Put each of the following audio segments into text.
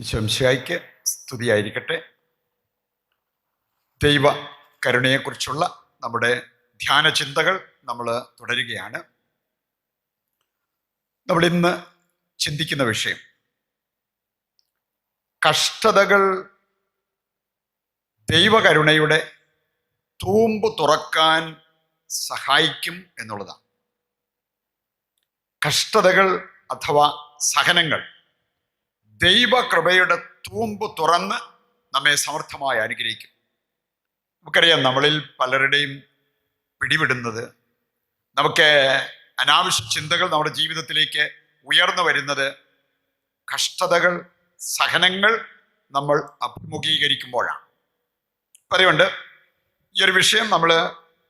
ഈശോംശായിക്ക് സ്തുതിയായിരിക്കട്ടെ. ദൈവ കരുണയെക്കുറിച്ചുള്ള നമ്മുടെ ധ്യാന ചിന്തകൾ നമ്മൾ തുടരുകയാണ്. നമ്മൾ ഇന്ന് ചിന്തിക്കുന്ന വിഷയം കഷ്ടതകൾ ദൈവകരുണയുടെ തൂമ്പ് തുറക്കാൻ സഹായിക്കും എന്നുള്ളതാണ്. കഷ്ടതകൾ അഥവാ സഹനങ്ങൾ ദൈവകൃപയുടെ തൂമ്പ് തുറന്ന് നമ്മെ സമർത്ഥമായി അനുഗ്രഹിക്കും. നമുക്കറിയാം നമ്മളിൽ പലരുടെയും പിടിവിടുന്നത് നമുക്ക് അനാവശ്യ ചിന്തകൾ നമ്മുടെ ജീവിതത്തിലേക്ക് ഉയർന്നു വരുന്നത് കഷ്ടതകൾ സഹനങ്ങൾ നമ്മൾ അഭിമുഖീകരിക്കുമ്പോഴാണ്. പറയുണ്ട് ഈ ഒരു വിഷയം നമ്മൾ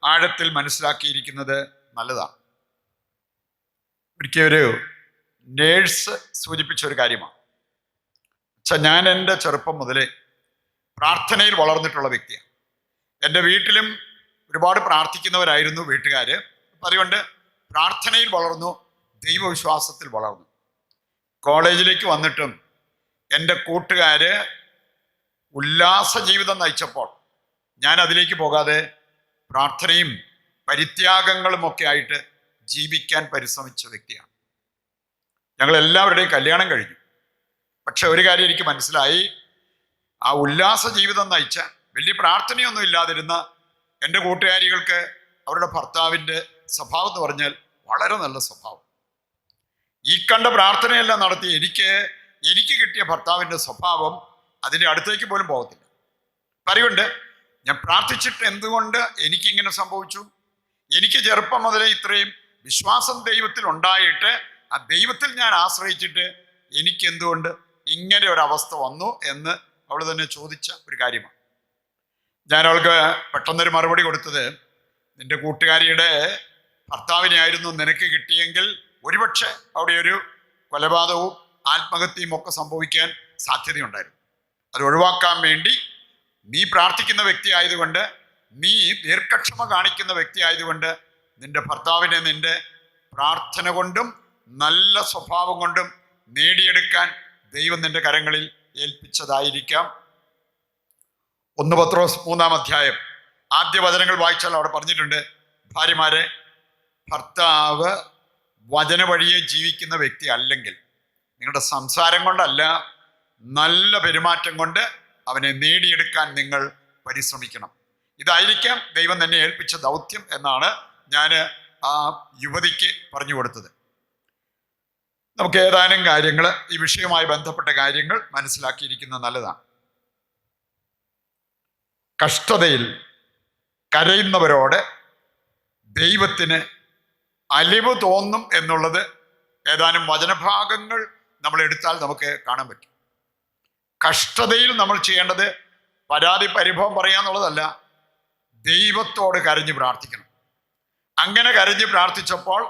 ആഴത്തിൽ മനസ്സിലാക്കിയിരിക്കുന്നത് നല്ലതാണ്. ഒരിക്കൽ ഒരു നേഴ്സ് സൂചിപ്പിച്ച ഒരു കാര്യമാണ്. ഞാൻ എന്റെ ചെറുപ്പം മുതലേ പ്രാർത്ഥനയിൽ വളർന്നിട്ടുള്ള വ്യക്തിയാണ്. എന്റെ വീട്ടിലും ഒരുപാട് പ്രാർത്ഥിക്കുന്നവരായിരുന്നു വീട്ടുകാർ അതുകൊണ്ട് പ്രാർത്ഥനയിൽ വളർന്നു ദൈവവിശ്വാസത്തിൽ വളർന്നു. കോളേജിലേക്ക് വന്നിട്ടും എന്റെ കൂട്ടുകാർ ഉല്ലാസ ജീവിതം നയിച്ചപ്പോൾ ഞാൻ അതിലേക്ക് പോകാതെ പ്രാർത്ഥനയും പരിത്യാഗങ്ങളും ഒക്കെ ആയിട്ട് ജീവിക്കാൻ പരിശ്രമിച്ച വ്യക്തിയാണ്. ഞങ്ങൾ എല്ലാവരുടെയും കല്യാണം കഴിഞ്ഞു. പക്ഷെ ഒരു കാര്യം എനിക്ക് മനസ്സിലായി. ആ ഉല്ലാസ ജീവിതം നയിച്ച വലിയ പ്രാർത്ഥനയൊന്നും ഇല്ലാതിരുന്ന എന്റെ കൂട്ടുകാരികൾക്ക് അവരുടെ ഭർത്താവിന്റെ സ്വഭാവം എന്ന് പറഞ്ഞാൽ വളരെ നല്ല സ്വഭാവം. ഈ കണ്ട പ്രാർത്ഥനയെല്ലാം നടത്തി എനിക്ക് എനിക്ക് കിട്ടിയ ഭർത്താവിന്റെ സ്വഭാവം അതിന്റെ അടുത്തേക്ക് പോലും പോകത്തില്ല. പറയുണ്ട് ഞാൻ പ്രാർത്ഥിച്ചിട്ട് എന്തുകൊണ്ട് എനിക്കിങ്ങനെ സംഭവിച്ചു? എനിക്ക് ചെറുപ്പം മുതലേ ഇത്രയും വിശ്വാസം ദൈവത്തിൽ ഉണ്ടായിട്ട് ആ ദൈവത്തിൽ ഞാൻ ആശ്രയിച്ചിട്ട് എനിക്ക് എന്തുകൊണ്ട് ഇങ്ങനെ ഒരു അവസ്ഥ വന്നു എന്ന് അവൾ തന്നെ ചോദിച്ച ഒരു കാര്യമാണ്. ഞാൻ അവൾക്ക് പെട്ടെന്നൊരു മറുപടി കൊടുത്തത് നിന്റെ കൂട്ടുകാരിയുടെ ഭർത്താവിനെ ആയിരുന്നു നിനക്ക് കിട്ടിയെങ്കിൽ ഒരുപക്ഷെ അവിടെ ഒരു കൊലപാതകവും ആത്മഹത്യയും ഒക്കെ സംഭവിക്കാൻ സാധ്യതയുണ്ടായിരുന്നു. അത് ഒഴിവാക്കാൻ വേണ്ടി നീ പ്രാർത്ഥിക്കുന്ന വ്യക്തി ആയതുകൊണ്ട് നീ ദീർഘക്ഷമ കാണിക്കുന്ന വ്യക്തി ആയതുകൊണ്ട് നിന്റെ ഭർത്താവിനെ നിന്റെ പ്രാർത്ഥന കൊണ്ടും നല്ല സ്വഭാവം കൊണ്ടും നേടിയെടുക്കാൻ ദൈവം നിന്റെ കരങ്ങളിൽ ഏൽപ്പിച്ചതായിരിക്കാം. ഒന്ന് പത്രോസ് മൂന്നാം അധ്യായം. ആദ്യ വചനങ്ങൾ വായിച്ചാൽ അവിടെ പറഞ്ഞിട്ടുണ്ട് ഭാര്യമാരെ ഭർത്താവ് വചന വഴിയെ ജീവിക്കുന്ന വ്യക്തി അല്ലെങ്കിൽ നിങ്ങളുടെ സംസാരം കൊണ്ടല്ല നല്ല പെരുമാറ്റം കൊണ്ട് അവനെ നേടിയെടുക്കാൻ നിങ്ങൾ പരിശ്രമിക്കണം. ഇതായിരിക്കാം ദൈവം തന്നെ ഏൽപ്പിച്ച ദൗത്യം എന്നാണ് ഞാൻ ആ യുവതിക്ക് പറഞ്ഞു കൊടുത്തത്. നമുക്ക് ഏതാനും കാര്യങ്ങൾ ഈ വിഷയവുമായി ബന്ധപ്പെട്ട കാര്യങ്ങൾ മനസ്സിലാക്കിയിരിക്കുന്നത് നല്ലതാണ്. കഷ്ടതയിൽ കരയുന്നവരോട് ദൈവത്തിന് അലിവ് തോന്നും എന്നുള്ളത് ഏതാനും വചനഭാഗങ്ങൾ നമ്മൾ എടുത്താൽ നമുക്ക് കാണാൻ പറ്റും. കഷ്ടതയിൽ നമ്മൾ ചെയ്യേണ്ടത് പരാതി പരിഭവം പറയാന്നുള്ളതല്ല ദൈവത്തോട് കരഞ്ഞ് പ്രാർത്ഥിക്കണം. അങ്ങനെ കരഞ്ഞ് പ്രാർത്ഥിച്ചപ്പോൾ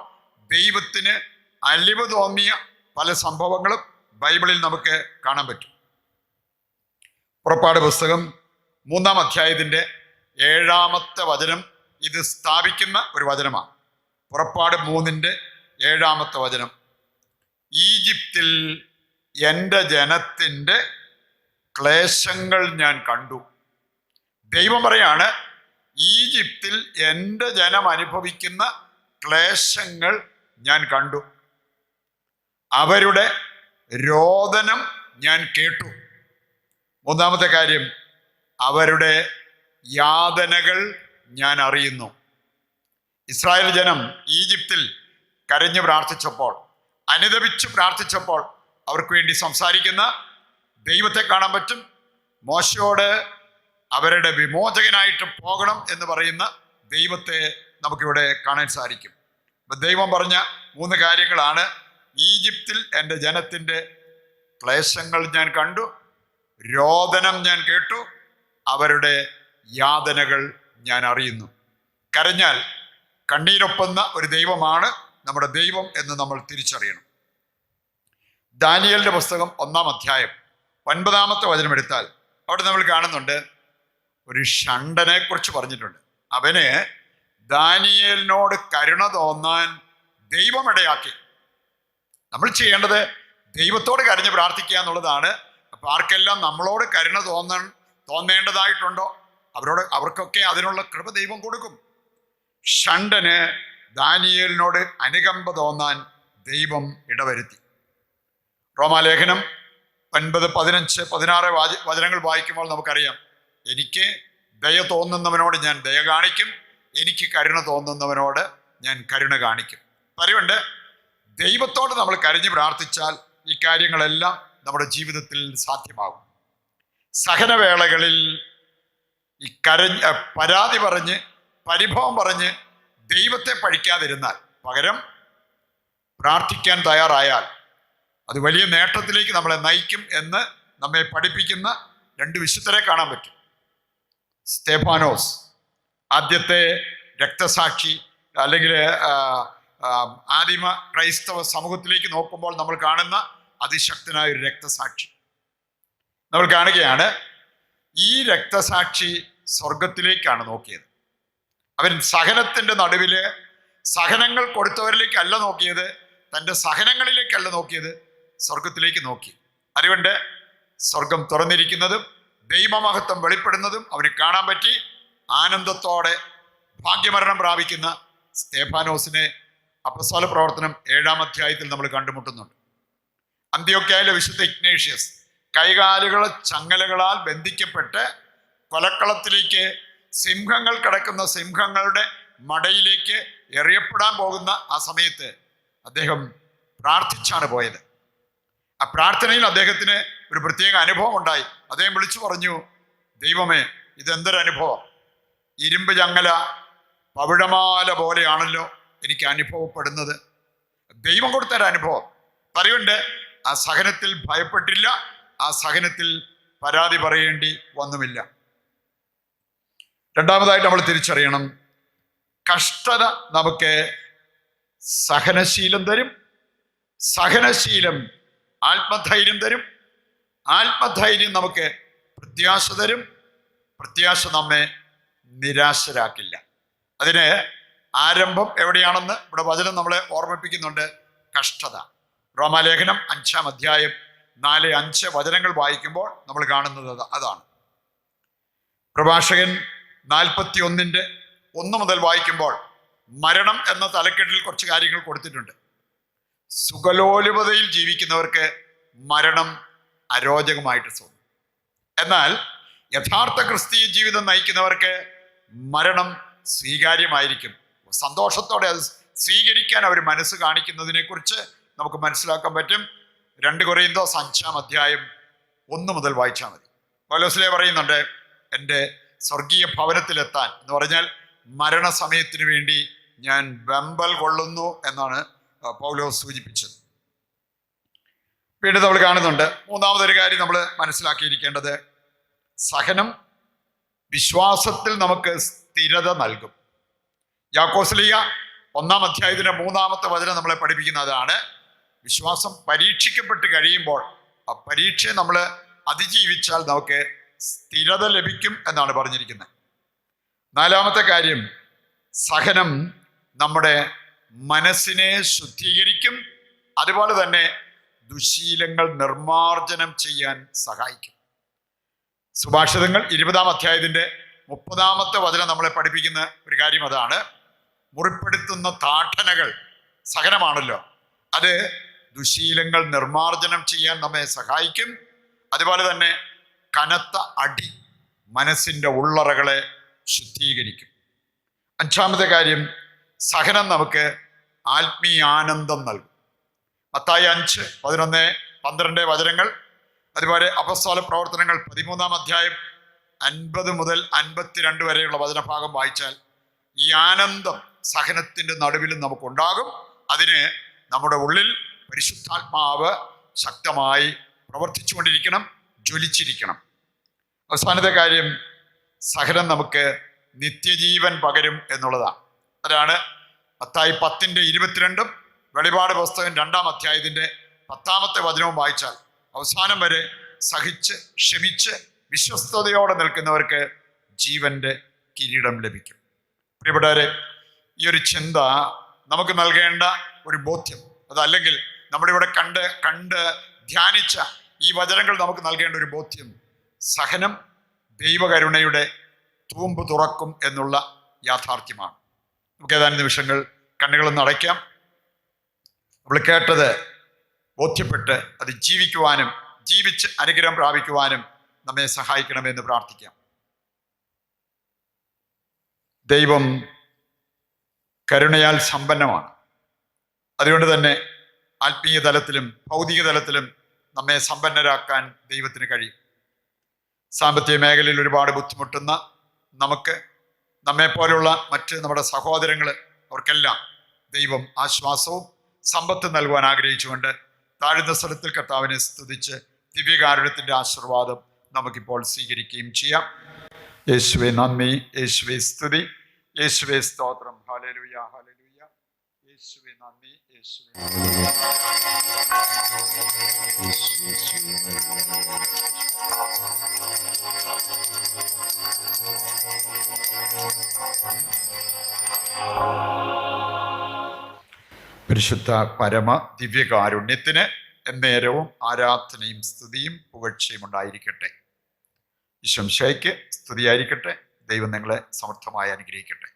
ദൈവത്തിന് അലിവ് തോന്നിയ പല സംഭവങ്ങളും ബൈബിളിൽ നമുക്ക് കാണാൻ പറ്റും. പുറപ്പാട് പുസ്തകം മൂന്നാം അധ്യായത്തിന്റെ ഏഴാമത്തെ വചനം ഇത് സ്ഥാപിക്കുന്ന ഒരു വചനമാണ്. പുറപ്പാട് മൂന്നിന്റെ ഏഴാമത്തെ വചനം. ഈജിപ്തിൽ എന്റെ ജനത്തിന്റെ ക്ലേശങ്ങൾ ഞാൻ കണ്ടു. ദൈവം പറയാണ് ഈജിപ്തിൽ എന്റെ ജനം അനുഭവിക്കുന്ന ക്ലേശങ്ങൾ ഞാൻ കണ്ടു. അവരുടെ രോദനം ഞാൻ കേട്ടു. മൂന്നാമത്തെ കാര്യം അവരുടെ യാതനകൾ ഞാൻ അറിയുന്നു. ഇസ്രായേൽ ജനം ഈജിപ്തിൽ കരഞ്ഞു പ്രാർത്ഥിച്ചപ്പോൾ അനുദപിച്ചു പ്രാർത്ഥിച്ചപ്പോൾ അവർക്ക് വേണ്ടി സംസാരിക്കുന്ന ദൈവത്തെ കാണാൻ പറ്റും. മോശയോട് അവരുടെ വിമോചകനായിട്ട് പോകണം എന്ന് പറയുന്ന ദൈവത്തെ നമുക്കിവിടെ കാണാൻ സാധിക്കും. ദൈവം പറഞ്ഞ മൂന്ന് കാര്യങ്ങളാണ് ഈജിപ്തിൽ എന്റെ ജനത്തിന്റെ ക്ലേശങ്ങൾ ഞാൻ കണ്ടു രോദനം ഞാൻ കേട്ടു അവരുടെ യാതനകൾ ഞാൻ അറിയുന്നു. കരഞ്ഞാൽ കണ്ണീരൊപ്പുന്ന ഒരു ദൈവമാണ് നമ്മുടെ ദൈവം എന്ന് നമ്മൾ തിരിച്ചറിയണം. ദാനിയലിന്റെ പുസ്തകം ഒന്നാം അധ്യായം ഒൻപതാമത്തെ വചനം എടുത്താൽ അവിടെ നമ്മൾ കാണുന്നുണ്ട് ഒരു ഷണ്ടനെ കുറിച്ച് പറഞ്ഞിട്ടുണ്ട്. അവന് ദാനിയേലിനോട് കരുണ തോന്നാൻ ദൈവമിടയാക്കി നമ്മൾ ചെയ്യേണ്ടത് ദൈവത്തോട് കരഞ്ഞ് പ്രാർത്ഥിക്കുക എന്നുള്ളതാണ്. അപ്പൊ ആർക്കെല്ലാം നമ്മളോട് കരുണ തോന്ന തോന്നേണ്ടതായിട്ടുണ്ടോ? അവരോട് അവർക്കൊക്കെ അതിനുള്ള കൃപ ദൈവം കൊടുക്കും. ഷണ്ടന് ദാനിയലിനോട് അനുകമ്പ തോന്നാൻ ദൈവം ഇടവരുത്തി. റോമാലേഖനം ഒൻപത് പതിനഞ്ച് പതിനാറ് വാച വചനങ്ങൾ വായിക്കുമ്പോൾ നമുക്കറിയാം എനിക്ക് ദയ തോന്നുന്നവനോട് ഞാൻ ദയ കാണിക്കും എനിക്ക് കരുണ തോന്നുന്നവനോട് ഞാൻ കരുണ കാണിക്കും. പറയുണ്ട് ദൈവത്തോട് നമ്മൾ കരഞ്ഞ് പ്രാർത്ഥിച്ചാൽ ഈ കാര്യങ്ങളെല്ലാം നമ്മുടെ ജീവിതത്തിൽ സാധ്യമാകും. സഹനവേളകളിൽ ഈ കരഞ്ഞ് പരാതി പറഞ്ഞ് പരിഭവം പറഞ്ഞ് ദൈവത്തെ പഴിക്കാതിരുന്നാൽ പകരം പ്രാർത്ഥിക്കാൻ തയ്യാറായാൽ അത് വലിയ നേട്ടത്തിലേക്ക് നമ്മളെ നയിക്കും എന്ന് നമ്മെ പഠിപ്പിക്കുന്ന രണ്ട് വിശുദ്ധരെ കാണാൻ പറ്റും. സ്തേഫാനോസ് ആദ്യത്തെ രക്തസാക്ഷി അല്ലെങ്കിൽ ആദിമ ക്രൈസ്തവ സമൂഹത്തിലേക്ക് നോക്കുമ്പോൾ നമ്മൾ കാണുന്ന അതിശക്തനായ ഒരു രക്തസാക്ഷി. നമ്മൾ കാണുകയാണ് ഈ രക്തസാക്ഷി സ്വർഗത്തിലേക്കാണ് നോക്കിയത്. അവൻ സഹനത്തിന്റെ നടുവിൽ സഹനങ്ങൾ കൊടുത്തവരിലേക്കല്ല നോക്കിയത് തന്റെ സഹനങ്ങളിലേക്കല്ല നോക്കിയത് സ്വർഗത്തിലേക്ക് നോക്കി. അതുകൊണ്ട് സ്വർഗം തുറന്നിരിക്കുന്നതും ദൈവമഹത്വം വെളിപ്പെടുന്നതും അവന് കാണാൻ പറ്റി. ആനന്ദത്തോടെ ഭാഗ്യമരണം പ്രാപിക്കുന്ന സ്തേഫാനോസിനെ അപ്പസ്വല പ്രവർത്തനം ഏഴാം അധ്യായത്തിൽ നമ്മൾ കണ്ടുമുട്ടുന്നുണ്ട്. അന്ത്യോക്യായിലെ വിശുദ്ധ ഇഗ്നേഷ്യസ് കൈകാലുകൾ ചങ്ങലകളാൽ ബന്ധിക്കപ്പെട്ട് കൊലക്കളത്തിലേക്ക് സിംഹങ്ങൾ കിടക്കുന്ന സിംഹങ്ങളുടെ മടയിലേക്ക് എറിയപ്പെടാൻ പോകുന്ന ആ സമയത്ത് അദ്ദേഹം പ്രാർത്ഥിച്ചാണ് പോയത്. ആ പ്രാർത്ഥനയിൽ അദ്ദേഹത്തിന് ഒരു പ്രത്യേക അനുഭവം ഉണ്ടായി. അദ്ദേഹം വിളിച്ചു പറഞ്ഞു ദൈവമേ ഇതെന്തൊരു അനുഭവം ഇരുമ്പ് ചങ്ങല പവിഴമാല പോലെയാണല്ലോ. എനിക്ക് അനുഭവപ്പെടുന്നത്. ദൈവം കൊടുത്തൊരു അനുഭവം. പറയുണ്ട് ആ സഹനത്തിൽ ഭയപ്പെട്ടില്ല ആ സഹനത്തിൽ പരാതി പറയേണ്ടി വന്നുമില്ല. രണ്ടാമതായിട്ട് നമ്മൾ തിരിച്ചറിയണം കഷ്ടത നമുക്ക് സഹനശീലം തരും സഹനശീലം ആത്മധൈര്യം തരും ആത്മധൈര്യം നമുക്ക് പ്രത്യാശ തരും പ്രത്യാശ നമ്മെ നിരാശരാക്കില്ല. അതിന് ആരംഭം എവിടെയാണെന്ന് ഇവിടെ വചനം നമ്മളെ ഓർമ്മിപ്പിക്കുന്നുണ്ട്. കഷ്ടത. റോമാലേഖനം അഞ്ചാം അധ്യായം നാല് അഞ്ച് വചനങ്ങൾ വായിക്കുമ്പോൾ നമ്മൾ കാണുന്നത് അതാണ്. പ്രഭാഷകൻ നാൽപ്പത്തി ഒന്നിന്റെ ഒന്ന് മുതൽ വായിക്കുമ്പോൾ മരണം എന്ന തലക്കെട്ടിൽ കുറച്ച് കാര്യങ്ങൾ കൊടുത്തിട്ടുണ്ട്. സുഖലോലുപതയിൽ ജീവിക്കുന്നവർക്ക് മരണം അരോചകമായിട്ട് തോന്നും. എന്നാൽ യഥാർത്ഥ ക്രിസ്തീയ ജീവിതം നയിക്കുന്നവർക്ക് മരണം സ്വീകാര്യമായിരിക്കും. സന്തോഷത്തോടെ അത് സ്വീകരിക്കാൻ അവർ മനസ്സ് കാണിക്കുന്നതിനെക്കുറിച്ച് നമുക്ക് മനസ്സിലാക്കാൻ പറ്റും. രണ്ട് കുറയുന്നതോ അഞ്ചാം അധ്യായം ഒന്ന് മുതൽ വായിച്ചാൽ മതി. പൗലോസിലെ പറയുന്നുണ്ട് എന്റെ സ്വർഗീയ ഭവനത്തിലെത്താൻ. എന്ന് പറഞ്ഞാൽ മരണസമയത്തിന് വേണ്ടി ഞാൻ വെമ്പൽ കൊള്ളുന്നു എന്നാണ് പൗലോസ് സൂചിപ്പിച്ചത്. വീണ്ടും നമ്മൾ കാണുന്നുണ്ട് മൂന്നാമതൊരു കാര്യം നമ്മൾ മനസ്സിലാക്കിയിരിക്കേണ്ടത് സഹനം വിശ്വാസത്തിൽ നമുക്ക് സ്ഥിരത നൽകും. യാക്കോസ്ലിയ ഒന്നാം അധ്യായത്തിന്റെ മൂന്നാമത്തെ വചനം നമ്മളെ പഠിപ്പിക്കുന്നതാണ്. വിശ്വാസം പരീക്ഷിക്കപ്പെട്ട് കഴിയുമ്പോൾ ആ പരീക്ഷയെ നമ്മൾ അതിജീവിച്ചാൽ നമുക്ക് സ്ഥിരത ലഭിക്കും എന്നാണ് പറഞ്ഞിരിക്കുന്നത് നാലാമത്തെ കാര്യം സഹനം നമ്മുടെ മനസ്സിനെ ശുദ്ധീകരിക്കും അതുപോലെ തന്നെ ദുശീലങ്ങൾ നിർമാർജനം ചെയ്യാൻ സഹായിക്കും. സുഭാഷിതങ്ങൾ ഇരുപതാം അധ്യായത്തിന്റെ മുപ്പതാമത്തെ വചനം നമ്മളെ പഠിപ്പിക്കുന്ന ഒരു കാര്യം അതാണ്. മുറിപ്പെടുത്തുന്ന താഠനകൾ സഹനമാണല്ലോ. അത് ദുശീലങ്ങൾ നിർമാർജനം ചെയ്യാൻ നമ്മെ സഹായിക്കും. അതുപോലെ തന്നെ കനത്ത അടി മനസ്സിന്റെ ഉള്ളറകളെ ശുദ്ധീകരിക്കും. അഞ്ചാമത്തെ കാര്യം സഹനം നമുക്ക് ആത്മീയാനന്ദം നൽകും. പത്തായി അഞ്ച് പതിനൊന്ന് പന്ത്രണ്ട് വചനങ്ങൾ. അതുപോലെ അപസ്വാല പ്രവർത്തനങ്ങൾ പതിമൂന്നാം അധ്യായം അൻപത് മുതൽ അൻപത്തിരണ്ട് വരെയുള്ള വചനഭാഗം വായിച്ചാൽ ഈ ആനന്ദം സഹനത്തിന്റെ നടുവിലും നമുക്കുണ്ടാകും. അതിന് നമ്മുടെ ഉള്ളിൽ പരിശുദ്ധാത്മാവ് ശക്തമായി പ്രവർത്തിച്ചുകൊണ്ടിരിക്കണം ജ്വലിച്ചിരിക്കണം. അവസാനത്തെ കാര്യം സഹനം നമുക്ക് നിത്യജീവൻ പകരും എന്നുള്ളതാണ്. അതാണ് പത്തായി പത്തിന്റെ ഇരുപത്തിരണ്ടും വെളിപാട് പുസ്തകം രണ്ടാം അധ്യായത്തിന്റെ പത്താമത്തെ വചനവും വായിച്ചാൽ അവസാനം വരെ സഹിച്ച് ക്ഷമിച്ച് വിശ്വസ്തയോടെ നിൽക്കുന്നവർക്ക് ജീവന്റെ കിരീടം ലഭിക്കും. പ്രിയപ്പെട്ടവരെ ഈ ഒരു ചിന്ത നമുക്ക് നൽകേണ്ട ഒരു ബോധ്യം. അതല്ലെങ്കിൽ നമ്മുടെ ഇവിടെ കണ്ട് കണ്ട് ധ്യാനിച്ച ഈ വചനങ്ങൾ നമുക്ക് നൽകേണ്ട ഒരു ബോധ്യം. സഹനം ദൈവകരുണയുടെ തൂമ്പ് തുറക്കും എന്നുള്ള യാഥാർത്ഥ്യമാണ്. നമുക്ക് ഏതാനും നിമിഷങ്ങൾ കണ്ണുകളൊന്ന് അടയ്ക്കാം. നമ്മൾ കേട്ടത് ബോധ്യപ്പെട്ട് അത് ജീവിക്കുവാനും ജീവിച്ച് അനുഗ്രഹം പ്രാപിക്കുവാനും നമ്മെ സഹായിക്കണമെന്ന് പ്രാർത്ഥിക്കാം. ദൈവം കരുണയാൽ സമ്പന്നമാണ്. അതുകൊണ്ട് തന്നെ ആത്മീയ തലത്തിലും ഭൗതിക തലത്തിലും നമ്മെ സമ്പന്നരാക്കാൻ ദൈവത്തിന് കഴിയും. സാമ്പത്തിക മേഖലയിൽ ഒരുപാട് ബുദ്ധിമുട്ടുന്ന നമുക്ക് നമ്മെ പോലുള്ള മറ്റ് നമ്മുടെ സഹോദരങ്ങൾ അവർക്കെല്ലാം ദൈവം ആശ്വാസവും സമ്പത്ത് നൽകുവാൻ ആഗ്രഹിച്ചുകൊണ്ട് താഴ്ന്ന സ്ഥലത്തിൽ കർത്താവിനെ സ്തുതിച്ച് ദിവ്യകാരുണ്യത്തിന്റെ ആശീർവാദം നമുക്കിപ്പോൾ സ്വീകരിക്കുകയും ചെയ്യാം. യേശുവെ നന്ദി. യേശുവെ സ്തുതി. യേശുവെ സ്തോത്രം. ഹാലലുയ ഹാലലുയ യേശുവെ നന്ദി. യേശുവെ പരിശുദ്ധ പരമ ദിവ്യകാരുണ്യത്തിന് എന്നേരവും ആരാധനയും സ്തുതിയും പുകഴ്ചയും ഉണ്ടായിരിക്കട്ടെ. വിശംശയ്ക്ക് സ്തുതിയായിരിക്കട്ടെ. ദൈവം നിങ്ങളെ സമർത്ഥമായി അനുഗ്രഹിക്കട്ടെ.